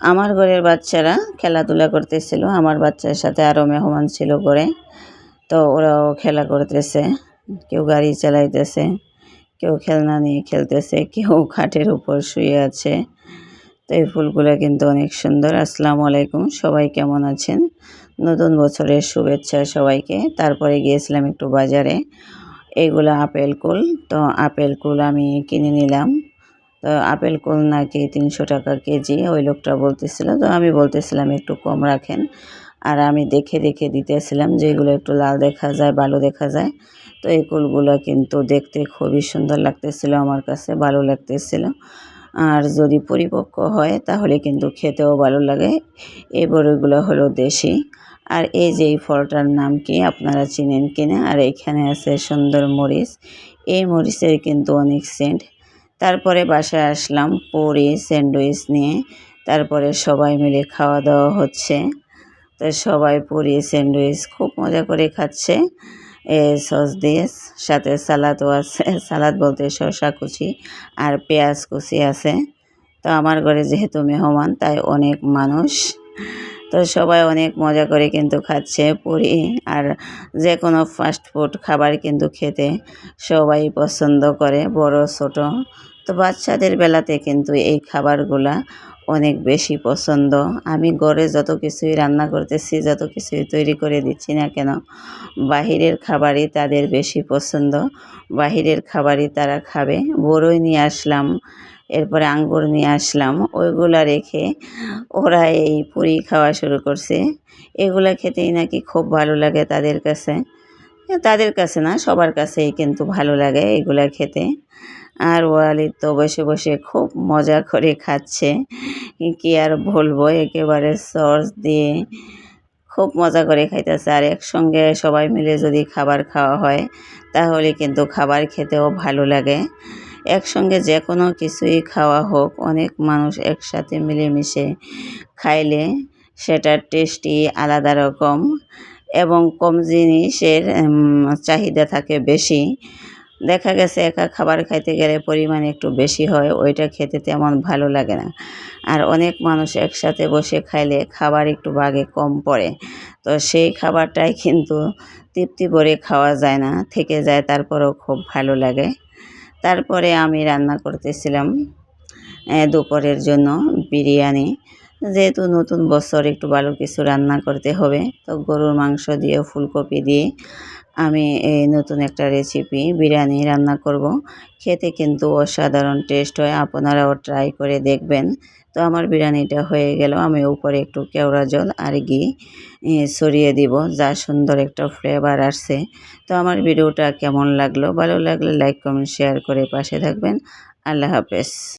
আমার ঘরের বাচ্চারা খেলাধুলা করতেছিল। আমার বাচ্চার সাথে আরও মেহমান ছিল ঘরে। তো ওরাও খেলা করতেছে। কেউ গাড়ি চালাইতেছে, কেউ খেলনা নিয়ে খেলতেছে, কেউ খাটের উপর শুয়ে আছে। তো এই ফুলগুলো কিন্তু অনেক সুন্দর। আসসালামু আলাইকুম, সবাই কেমন আছেন? নতুন বছরের শুভেচ্ছা সবাইকে। তারপরে গিয়েছিলাম একটু বাজারে। এইগুলো আপেল কুল। তো আপেল কুল আমি কিনে নিলাম। তো আপেল কুল নাকি তিনশো টাকা কেজি, ওই লোকটা বলতেছিল। তো আমি বলতেছিলাম, একটু কম রাখেন। আর আমি দেখে দেখে দিতেছিলাম যেগুলো একটু লাল দেখা যায় ভালো দেখা যায়। তো এই কুলগুলো কিন্তু দেখতে খুবই সুন্দর লাগতেছিল, আমার কাছে ভালো লাগতেছিল। আর যদি পরিপক্ক হয়, তাহলে কিন্তু খেতেও ভালো লাগে। এই বড়িগুলো হলো দেশি। আর এই যে এই ফলটার নাম কি, আপনারা চিনেন কিনা? আর এখানে আছে সুন্দর মরিচ। এই মরিচের কিন্তু অনেক সেন্ট। তারপরে বাসায় আসলাম, পুরি স্যান্ডউইচ নিয়ে তারপরে সবাই মিলে খাওয়া দাওয়া হচ্ছে। তো সবাই পুরি স্যান্ডউইচ খুব মজা করে খাচ্ছে। এ সস দিয়ে, সাথে সালাদও আছে, সালাদ বলতে শসা কুচি আর পেঁয়াজ কুচি আছে। তো আমার ঘরে যেহেতু মেহমান, তাই অনেক মানুষ। তো সবাই অনেক মজা করে কিন্তু খাচ্ছে পুরি আর যে কোনো ফাস্ট ফুড খাবার কিন্তু খেতে সবাই পছন্দ করে, বড়, ছোট। তো বাচ্চাদের বেলাতে কিন্তু এই খাবারগুলা অনেক বেশি পছন্দ। আমি ঘরে যত কিছুই রান্না করতেছি, যত কিছুই তৈরি করে দিচ্ছি না কেন, বাহিরের খাবারই তাদের বেশি পছন্দ। বাহিরের খাবারই তারা খাবে। বড়ই নিয়ে আসলাম এরপরে আঙ্গুর নিয়ে আসলাম। ওইগুলা রেখে ওরা এই পুরি খাওয়া শুরু করছে। এগুলা খেতেই নাকি খুব ভালো লাগে তাদের কাছে। তাদের কাছে না, সবার কাছেই কিন্তু ভালো লাগে এগুলা খেতে। আর ওয়ালিদ তো বসে বসে খুব মজা করে খাচ্ছে। কি আর বলব, একেবারে সস দিয়ে খুব মজা করে খাইতেছে। আর একসঙ্গে সবাই মিলে যদি খাবার খাওয়া হয়, তাহলে কিন্তু খাবার খেতেও ভালো লাগে। একসঙ্গে যে কোনো কিছুই খাওয়া হোক, অনেক মানুষ একসাথে মিলেমিশে খাইলে সেটার টেস্টই আলাদা রকম এবং কম জিনিসের চাহিদা থাকে বেশি। দেখা গেছে একা খাবার খাইতে গেলে পরিমাণ একটু বেশি হয়, ওইটা খেতে তেমন ভালো লাগে না। আর অনেক মানুষ একসাথে বসে খাইলে খাবার একটু ভাগে কম পড়ে। তো সেই খাবারটাই কিন্তু তৃপ্তি ভরে খাওয়া যায় না, থেকে যায়, তারপরেও খুব ভালো লাগে। তারপরে আমি রান্না করতেছিলাম দুপুরের জন্য বিরিয়ানি। যেহেতু নতুন বছর একটু ভালো কিছু রান্না করতে হবে, তো গরুর মাংস দিয়ে, ফুলকপি দিয়ে আমি এই নতুন একটা রেসিপি বিরিয়ানি রান্না করব। খেতে কিন্তু অসাধারণ টেস্ট হয়, আপনারাও ট্রাই করে দেখবেন। তো আমার বিরিয়ানিটা হয়ে গেল, আমি উপরে একটু কেওড়া জল আর ঘি সরিয়ে দিব, যা সুন্দর একটা ফ্লেভার আসছে। তো আমার ভিডিওটা কেমন লাগল? ভালো লাগলে লাইক কমেন্ট শেয়ার করে পাশে থাকবেন। আল্লাহ হাফেজ।